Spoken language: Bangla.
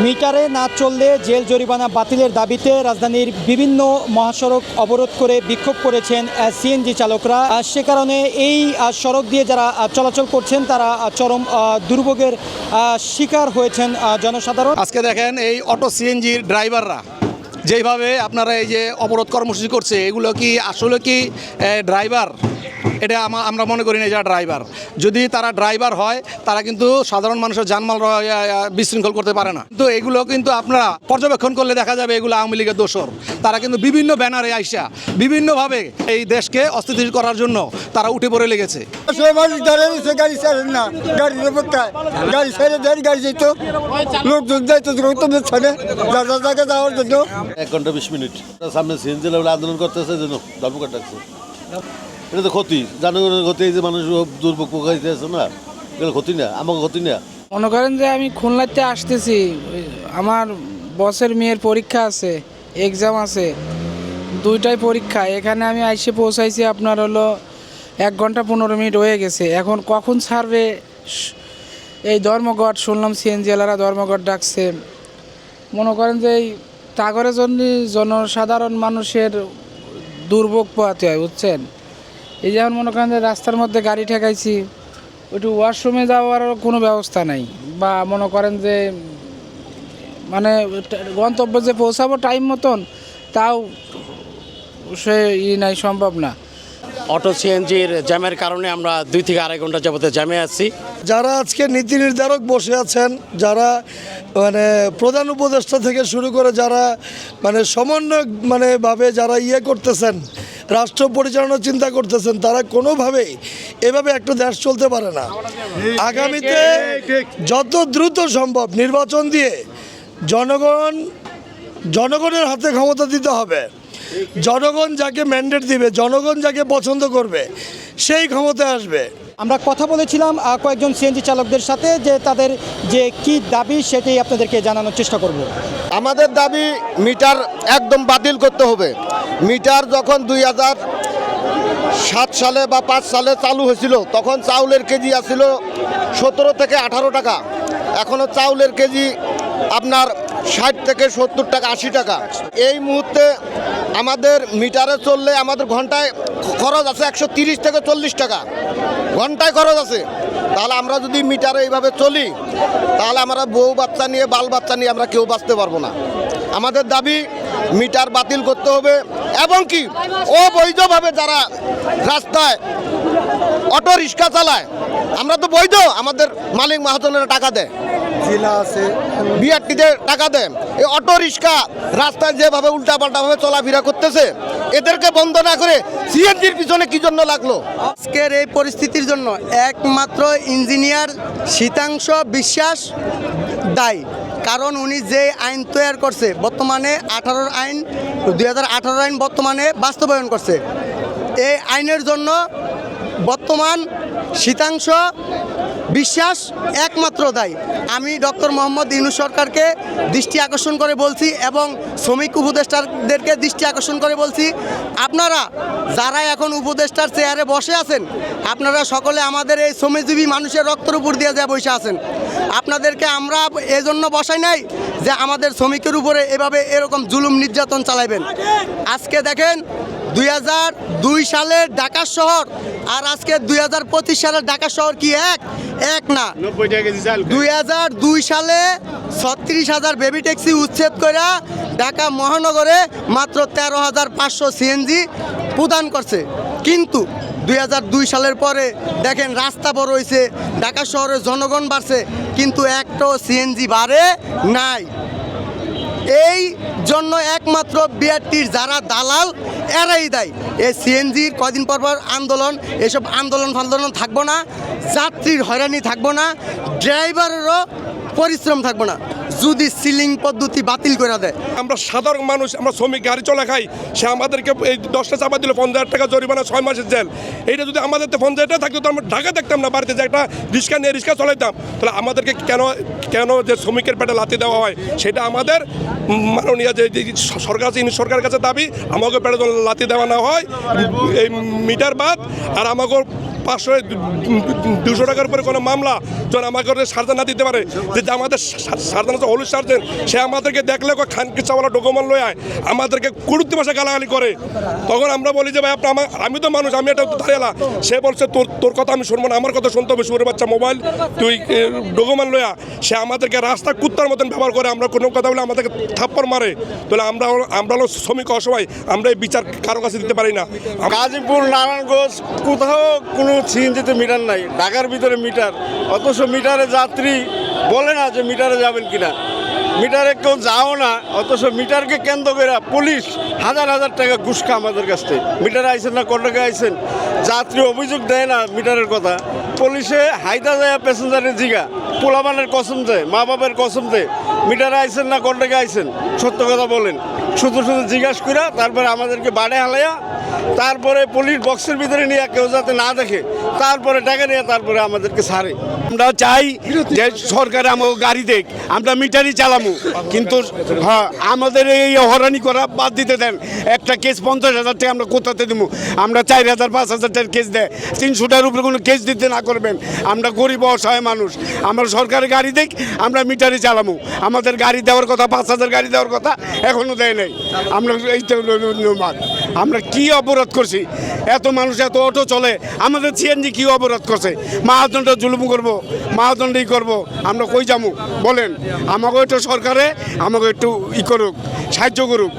মিটারে না চললে জেল জরিমানা বাতিলের দাবিতে রাজধানীর বিভিন্ন মহাসড়ক অবরোধ করে বিক্ষোভ করেছেন সিএনজি চালকরা। সে কারণে এই সড়ক দিয়ে যারা চলাচল করছেন, তারা চরম দুর্ভোগের শিকার হয়েছেন জনসাধারণ। আজকে দেখেন এই অটো সিএনজির ড্রাইভাররা, যেইভাবে আপনারা এই যে অবরোধ কর্মসূচি করছে, এগুলো কি আসলে কি ড্রাইভার এটা আমরা মনে করি না যারা ড্রাইভার। যদি তারা ড্রাইভার হয় তারা কিন্তু সাধারণ মানুষের জানমাল আহ, বিশৃঙ্খল করতে পারে না। তো এগুলো কিন্তু আপনারা পর্যবেক্ষণ করলে দেখা যাবে এগুলো আওয়ামী লীগের দোষর। তারা কিন্তু বিভিন্ন ব্যানারে আইসা বিভিন্নভাবে এই দেশকে অস্থিতিশীল করার জন্য তারা উঠে পড়ে লেগেছে। গাড়ি ছাড়েন না। গাড়ি ছেড়ে দেন গাড়ি যেত। লোকজন যাইতো ছাড়ে যার জায়গা যাওয়ার জন্য। এক ঘণ্টা বিশ মিনিট। সামনে সিএনজি লেভেলে আন্দোলন করতেছে জন্য ধর্মঘট ডাকছে। এটা তো ক্ষতি। জনগণের ক্ষতি এই যে মানুষ দুর্ভোগ পোকাইতে আছে না, এগুলো ক্ষতি না, আমাকে ক্ষতি না। মনে করেন যে আমি খুলনাতে আসতেছি আমার বসের মেয়ের পরীক্ষা আছে এক্সাম আছে, দুইটাই পরীক্ষা। এখানে আমি আইসে পৌঁছাইছি, আপনার হলো এক ঘণ্টা পনেরো মিনিট হয়ে গেছে। এখন কখন ছাড়বে? এই ধর্মঘট, শুনলাম সিএনজিএলারা ধর্মঘট ডাকছে। মনে করেন যে এই টাগরের জন্য জনসাধারণ মানুষের দুর্ভোগ পোহাতে হয়, বুঝছেন? এই যেমন মনে করেন যে রাস্তার মধ্যে গাড়ি ঠেকাইছি ওইটু ওয়াশরুমে যাওয়ার কোনো ব্যবস্থা নাই। বা মনে করেন যে মানে গন্তব্যে যে পৌঁছাবো টাইম মতন তাও সে ই নাই সম্ভব না। অটো সিএনজির জ্যামের কারণে আমরা দুই থেকে আড়াই ঘণ্টা যাবতে জ্যামে আছি। যারা আজকে নীতি নির্ধারক বসে আছেন যারা মানে প্রধান উপদেষ্টা থেকে শুরু করে যারা মানে সমন্বয় মানে ভাবে যারা ইয়ে করতেছেন রাষ্ট্র পরিচালনা চিন্তা করতেছেন, তারা কোনোভাবেই এভাবে একটা দেশ চলতে পারে না। আগামীতে যত দ্রুত সম্ভব নির্বাচন দিয়ে জনগণ, জনগণের হাতে ক্ষমতা দিতে হবে। জনগণ যাকে ম্যান্ডেট দিবে জনগণ যাকে পছন্দ করবে সেই ক্ষমতায় আসবে। আমরা কথা বলেছিলাম কয়েকজন সিএনজি চালকদের সাথে যে তাদের যে কি দাবি সেটাই আপনাদেরকে জানানোর চেষ্টা করব। আমাদের দাবি মিটার একদম বাতিল করতে হবে। মিটার যখন দুই হাজার সাত সালে বা পাঁচ সালে চালু হয়েছিল তখন চাউলের কেজি আসছিল সতেরো থেকে আঠারো টাকা। এখনও চাউলের কেজি আপনার ষাট থেকে সত্তর টাকা আশি টাকা। এই মুহূর্তে আমাদের মিটারে চললে আমাদের ঘন্টায় খরচ আছে একশো তিরিশ থেকে চল্লিশ টাকা। ঘন্টায় খরচ আছে। তাহলে আমরা যদি মিটারে এইভাবে চলি, তাহলে আমরা বউ বাচ্চা নিয়ে, বাল বাচ্চা নিয়ে আমরা কেউ বাঁচতে পারব না। আমাদের দাবি, মিটার বাতিল করতে হবে এবং কি অবৈধভাবে যারা রাস্তায় অটো রিক্সা চালায়, আমরা তো বৈধ, আমাদের মালিক মহাজনেরা টাকা দেয়। জেলা আছে। বিআরটিতে টাকা দেয় এই অটো রিক্সা রাস্তায় যেভাবে উল্টাপাল্টাভাবে চলাফেরা করতেছে, এদেরকে বন্ধ না করে সিএনজির পিছনে কি জন্য লাগল? আজকের এই পরিস্থিতির জন্য একমাত্র ইঞ্জিনিয়ার শীতাংশ বিশ্বাস দায়ী। কারণ উনি যে আইন তৈরি করছে, বর্তমানে আঠারোর আইন, দুই হাজার আঠারো আইন বর্তমানে বাস্তবায়ন করছে। এই আইনের জন্য বর্তমান শীতাংশ বিশ্বাস একমাত্র দায়ী। আমি ডক্টর মোহাম্মদ ইনু সরকারকে দৃষ্টি আকর্ষণ করে বলছি এবং শ্রমিক উপদেষ্টাদেরকে দৃষ্টি আকর্ষণ করে বলছি, আপনারা যারা এখন উপদেষ্টার চেয়ারে বসে আছেন, আপনারা সকলে আমাদের এই শ্রমিকজীবী মানুষের রক্তের উপর দিয়ে যা বসে আছেন। আপনাদেরকে আমরা এজন্য বসাই নাই যে আমাদের শ্রমিকের উপরে এভাবে এরকম জুলুম নির্যাতন চালাইবেন। আজকে দেখেন দুই হাজার দুই সালের ঢাকা শহর আর আজকে দুই হাজার পঁচিশ সালের ঢাকা শহর কি এক? এক না। দুই হাজার দুই সালে ছত্রিশ হাজার বেবি ট্যাক্সি উচ্ছেদ করে ঢাকা মহানগরে মাত্র তেরো হাজার পাঁচশো সিএনজি প্রদান করছে। কিন্তু দুই হাজার দুই সালের পরে দেখেন রাস্তা বড় হয়েছে ঢাকা শহরের জনগণ বাড়ছে কিন্তু একটাও সিএনজি বাড়ে নাই। এই জন্য একমাত্র বিআরটির যারা দালাল, এরাই দেয়। এই সিএনজির কদিন পর পর আন্দোলন, এসব আন্দোলন ফান্দোলন থাকব না, যাত্রীর হয়রানি থাকব না, ড্রাইভারেরও পরিশ্রম থাকব না। যদি সিলিং পদ্ধতি বাতিল করে দেয়। আমরা সাধারণ মানুষ, আমরা শ্রমিক, গাড়ি চলা খাই, সে আমাদেরকে এই দশটা চাপা দিল, পঞ্চাশ টাকা জরিমানা, ছয় মাসের জেল। এইটা যদি আমাদের তো পঞ্চাশ হাজার থাকতো, তো আমরা ঢাকা দেখতাম না, বাড়িতে যে একটা রিক্সা নিয়ে রিক্সা চলাইতাম। তাহলে আমাদেরকে কেন কেন যে শ্রমিকের পেটে লাথি দেওয়া হয়, সেটা আমাদের মাননীয় যে সরকার সরকারের কাছে দাবি আমাকে পেটে লাথি দেওয়া না হয়, এই মিটার বাদ, আর আমাকে পাঁচশো দুশো টাকার উপরে কোনো মামলা যখন আমাকে সারদান না দিতে পারে। যে আমাদের সারদান আছে, হলুদ সার্জেন সে আমাদেরকে দেখলে কয় খান কিসাওয়ালা ডকুমেন্ট লয়ে আয়, আমাদেরকে কুড়ুত্তি ভাষা গালাগালি করে। তখন আমরা বলি যে, ভাই, আপনি আমার আমি তো মানুষ, আমি এটা দাঁড়িয়েলা। সে বলছে, তোর তোর কথা আমি শুনব না, আমার কথা শুনতে হবে সুরের বাচ্চা মোবাইল, তুই ডকুমেন্ট লয়া সে আমাদেরকে রাস্তা কুত্তার মতন ব্যবহার করে, আমরা কোনো কথা বলে আমাদেরকে থাপ্পড় মারে। তাহলে আমরা আমরা হলো শ্রমিক অসহায়, আমরা এই বিচার কারও কাছে দিতে পারি না। গাজীপুর নারায়ণগঞ্জ কোথাও কোনো সিএনজিতে মিটার নাই। ঢাকার ভিতরে মিটার। অথচ মিটারে যাত্রী বলে না যে মিটারে যাবেন কিনা। মিটারে কেউ যাও না, অথচ মিটারকে কেন্দ্র করে পুলিশ হাজার হাজার টাকা ঘুষ আমাদের কাছ থেকে। মিটারে আইসেন না কন্ট্রাক্টে আইসেন যাত্রী অভিযোগ দেয় না মিটারের কথা। পুলিশে হাইদা যায় প্যাসেঞ্জারের জিগা। পোলাবানের কসম দেয় মা বাবার কসম দেয়। মিটারে আইসেন না কন্ট্রাক্টে আইসেন সত্য কথা বলেন। শুধু শুধু জিজ্ঞাসা করা তারপরে আমাদেরকে বাড়ে হালাইয়া তারপরে পুলিশ বক্সের ভিতরে নিয়ে কেউ যাতে না দেখে তারপরে টাকা নিয়ে তারপরে আমাদেরকে ছাড়ে আমরা চাই যে সরকার আমাকে গাড়ি দেখ আমরা মিটারই চালামু। কিন্তু হ্যাঁ আমাদের এই হরানি করা বাদ দিতে দেন। একটা কেস পঞ্চাশ হাজার টাকা আমরা কোথাতে দেবো আমরা চার হাজার পাঁচ হাজার টাকার কেস দেয়। তিনশোটার উপরে কোনো কেস দিতে না করবেন। আমরা গরিব অসহায় মানুষ। আমরা সরকারের গাড়ি দেখ আমরা মিটারই চালামু। আমাদের গাড়ি দেওয়ার কথা পাঁচ হাজার গাড়ি দেওয়ার কথা এখনও দেয় নাই। আমরা এই আমরা কি অপরাধ করছি। এত মানুষ, এত অটো চলে। আমাদের সিএনজি কি অপরাধ করছে? মাহাদণ্ড জুলুম করব ই করব। আমরা কই যাব? বলেন। আমাকে একটু সরকারে, আমাকে একটু ই করুক, সাহায্য করুক।